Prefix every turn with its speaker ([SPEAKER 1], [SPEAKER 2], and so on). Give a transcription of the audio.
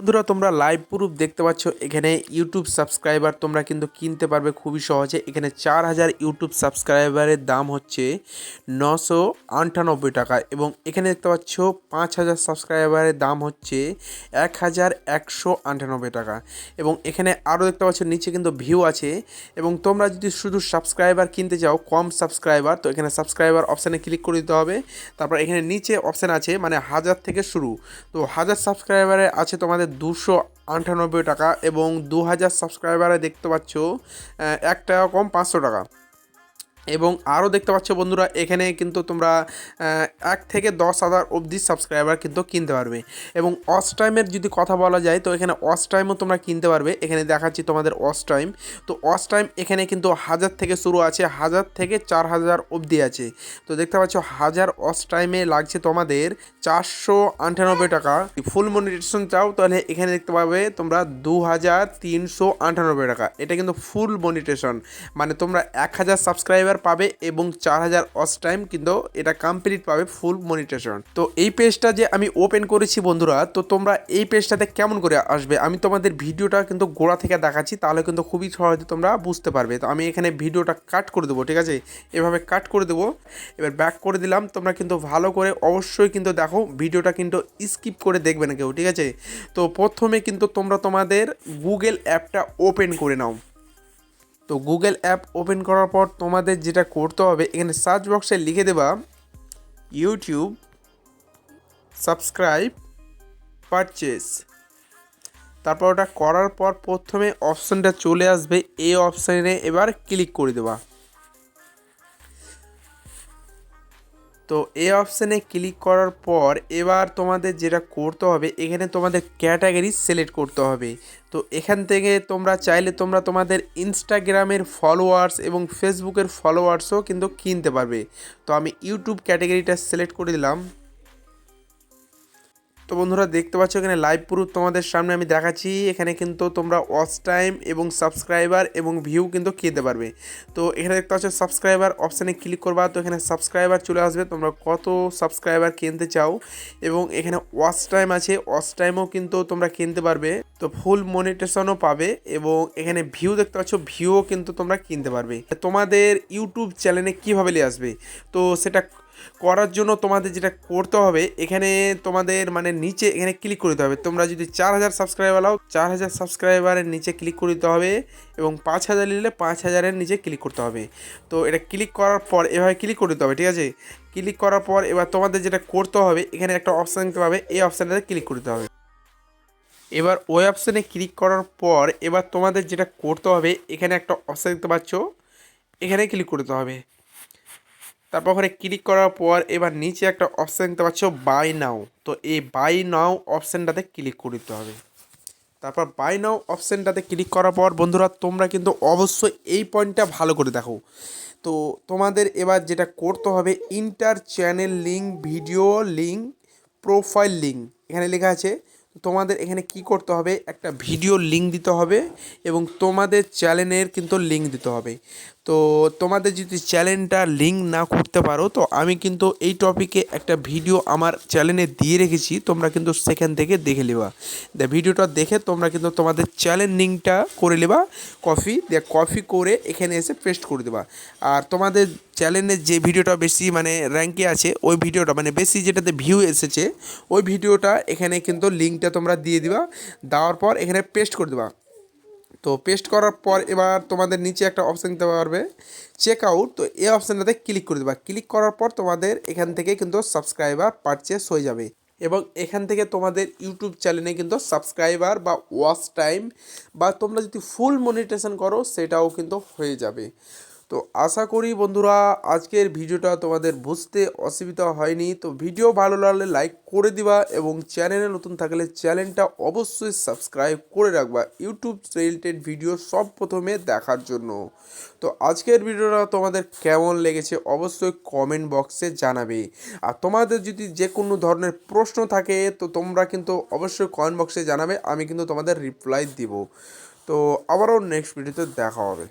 [SPEAKER 1] বন্ধুরা, তোমরা live proof দেখতে পাচ্ছ। এখানে ইউটিউব সাবস্ক্রাইবার তোমরা কিন্তু কিনতে পারবে খুবই সহজে। এখানে চার হাজার ইউটিউব সাবস্ক্রাইবারের দাম হচ্ছে নশো আটানব্বই টাকা এবং এখানে দেখতে পাচ্ছ পাঁচ হাজার সাবস্ক্রাইবারের দাম হচ্ছে এক হাজার একশো আটানব্বই টাকা এবং এখানে আরও দেখতে পাচ্ছ নিচে কিন্তু ভিউ আছে এবং তোমরা যদি শুধু সাবস্ক্রাইবার কিনতে চাও, কম সাবস্ক্রাইবার তো এখানে সাবস্ক্রাইবার অপশানে ক্লিক করে দিতে হবে। তারপর এখানে নিচে অপশান আছে মানে হাজার থেকে শুরু। তো হাজার সাবস্ক্রাইবারে আছে তোমাদের দুশো আটানব্বই টাকা এবং দু হাজার সাবস্ক্রাইবারে দেখতে পাচ্ছ এক টাকা কম পাঁচশো টাকা। এবং আরও দেখতে পাচ্ছ বন্ধুরা, এখানে কিন্তু তোমরা এক থেকে দশ হাজার অবধি সাবস্ক্রাইবার কিন্তু কিনতে পারবে। এবং অস টাইমের যদি কথা বলা যায়, তো এখানে অস টাইমও তোমরা কিনতে পারবে। এখানে দেখাচ্ছি তোমাদের অস টাইম তো অস টাইম এখানে কিন্তু হাজার থেকে শুরু আছে, হাজার থেকে চার হাজার অবধি আছে। তো দেখতে পাচ্ছ, হাজার অস টাইমে লাগছে তোমাদের চারশো আটানব্বই টাকা। ফুল মনিটেশন চাও, তাহলে এখানে দেখতে পাবে তোমরা দু হাজার তিনশো আটানব্বই টাকা। এটা কিন্তু ফুল মনিটেশন মানে তোমরা এক হাজার সাবস্ক্রাইবার পাবে এবং চার হাজার অস টাইম কিন্তু এটা কমপ্লিট পাবে ফুল মনিটেশন তো এই পেজটা যে আমি ওপেন করেছি বন্ধুরা, তো তোমরা এই পেজটাতে কেমন করে আসবে? আমি তোমাদের ভিডিওটা কিন্তু গোড়া থেকে দেখাচ্ছি, তাহলে কিন্তু খুবই সহজে তোমরা বুঝতে পারবে। তো আমি এখানে ভিডিওটা কাট করে দেবো, ঠিক আছে? এভাবে কাট করে দেবো। এবার ব্যাক করে দিলাম, তোমরা কিন্তু ভালো করে অবশ্যই কিন্তু দেখো, ভিডিওটা কিন্তু স্কিপ করে দেখবে না কেউ, ঠিক আছে? তো প্রথমে কিন্তু তোমরা তোমাদের গুগল অ্যাপটা ওপেন করে নাও। তো গুগল অ্যাপ ওপেন করার পর তোমাদের যেটা করতে হবে, এখানে সার্চ বক্সে লিখে দেবা ইউটিউব সাবস্ক্রাইব পারচেস তারপর ওটা করার পর প্রথমে অপশানটা চলে আসবে, এই অপশানে এবার ক্লিক করে দেবা। তো এই অপশানে ক্লিক করার পর এবার তোমাদের যেটা করতে হবে, এখানে তোমাদের ক্যাটাগরি সিলেক্ট করতে হবে। তো এখান থেকে তোমরা চাইলে তোমরা তোমাদের ইনস্টাগ্রামের ফলোয়ার্স এবং ফেসবুকের ফলোয়ার্সও কিন্তু কিনতে পারবে। তো আমি ইউটিউব ক্যাটাগরিটা সিলেক্ট করে দিলাম। তো বন্ধুরা দেখতে পাচ্ছ এখানে লাইভ প্রুফ তোমাদের সামনে আমি দেখাচ্ছি। এখানে কিন্তু তোমরা ওয়াচ টাইম এবং সাবস্ক্রাইবার এবং ভিউ কিন্তু কিনতে পারবে। তো এখানে দেখতে পাচ্ছ সাবস্ক্রাইবার অপশানে ক্লিক করবা, তো এখানে সাবস্ক্রাইবার চলে আসবে। তোমরা কত সাবস্ক্রাইবার কিনতে চাও এবং এখানে ওয়াচ টাইম আছে ওয়াচ টাইমও কিন্তু তোমরা কিনতে পারবে। তো ফুল মনিটেশনও পাবে এবং এখানে ভিউ দেখতে পাচ্ছ ভিউও কিন্তু তোমরা কিনতে পারবে। তোমাদের ইউটিউব চ্যানেলে কীভাবে নিয়ে আসবে? তো সেটা করার জন্য তোমাদের যেটা করতে হবে, এখানে তোমাদের মানে নিচে এখানে ক্লিক করে দিতে হবে। তোমরা যদি চার হাজার সাবস্ক্রাইবার লাও চার হাজার সাবস্ক্রাইবারের নিচে ক্লিক করে দিতে হবে এবং পাঁচ হাজার নিলে পাঁচ হাজারের নিচে ক্লিক করতে হবে। তো এটা ক্লিক করার পর এভাবে ক্লিক করে দিতে হবে, ঠিক আছে? ক্লিক করার পর এবার তোমাদের যেটা করতে হবে, এখানে একটা অপশান দেখতে পাবে, এই অপশানটাতে ক্লিক করে দিতে হবে। এবার ওই অপশানে ক্লিক করার পর এবার তোমাদের যেটা করতে হবে, এখানে একটা অপশান দেখতে পাচ্ছ, এখানে ক্লিক করতে হবে। তারপর ওখানে ক্লিক করার পর এবার নিচে একটা অপশান দেখতে পাচ্ছ বাই নাও তো এই বাই নাও অপশানটাতে ক্লিক করে দিতে হবে। তারপর বাই নাও অপশানটাতে ক্লিক করার পর বন্ধুরা, তোমরা কিন্তু অবশ্যই এই পয়েন্টটা ভালো করে দেখো। তো তোমাদের এবার যেটা করতে হবে inter channel link video link profile link এখানে লেখা আছে। তোমাদের এখানে কি করতে হবে, একটা ভিডিও লিঙ্ক দিতে হবে এবং তোমাদের চ্যানেলের কিন্তু লিঙ্ক দিতে হবে। তো তোমাদের যদি চ্যানেলটা লিঙ্ক না করতে পারো, তো আমি কিন্তু এই টপিকে একটা ভিডিও আমার চ্যানেলে দিয়ে রেখেছি, তোমরা কিন্তু সেখান থেকে দেখে নেবা। দে ভিডিওটা দেখে তোমরা কিন্তু তোমাদের চ্যানেল লিঙ্কটা করে নেবা কপি দিয়ে কপি করে এখানে এসে পেস্ট করে দেবা। আর তোমাদের চ্যানেলের যে ভিডিওটা বেশি মানে র্যাঙ্কে আছে, ওই ভিডিওটা মানে বেশি যেটাতে ভিউ এসেছে, ওই ভিডিওটা এখানে কিন্তু লিঙ্কটা তোমরা দিয়ে দিবা, দেওয়ার পর এখানে পেস্ট করে দেবা। তো পেস্ট করার পর এবার তোমাদের নিচে একটা অপশান দিতে পারবে। চেক আউট তো এই অপশানটাতে ক্লিক করে দেবা। ক্লিক করার পর তোমাদের এখান থেকে কিন্তু সাবস্ক্রাইবার পারচেস হয়ে যাবে। এবং এখান থেকে তোমাদের ইউটিউব চ্যানেলে কিন্তু সাবস্ক্রাইবার বা ওয়াচ টাইম বা তোমরা যদি ফুল মনিটেশন করো, সেটাও কিন্তু হয়ে যাবে। তো আশা করি বন্ধুরা, আজকের ভিডিওটা তোমাদের বুঝতে অসুবিধা হয়নি। তো ভিডিও ভালো লাগলে লাইক করে দিবা এবং চ্যানেলে নতুন থাকলে চ্যানেলটা অবশ্যই সাবস্ক্রাইব করে রাখবা ইউটিউব রিলেটেড ভিডিও সব প্রথমে দেখার জন্য। তো আজকের ভিডিওটা তোমাদের কেমন লেগেছে অবশ্যই কমেন্ট বক্সে জানাবে। আর তোমাদের যদি যে কোনো ধরনের প্রশ্ন থাকে, তো তোমরা কিন্তু অবশ্যই কমেন্ট বক্সে জানাবে, আমি কিন্তু তোমাদের রিপ্লাই দিব। তো আবারও নেক্সট ভিডিওতে দেখা হবে।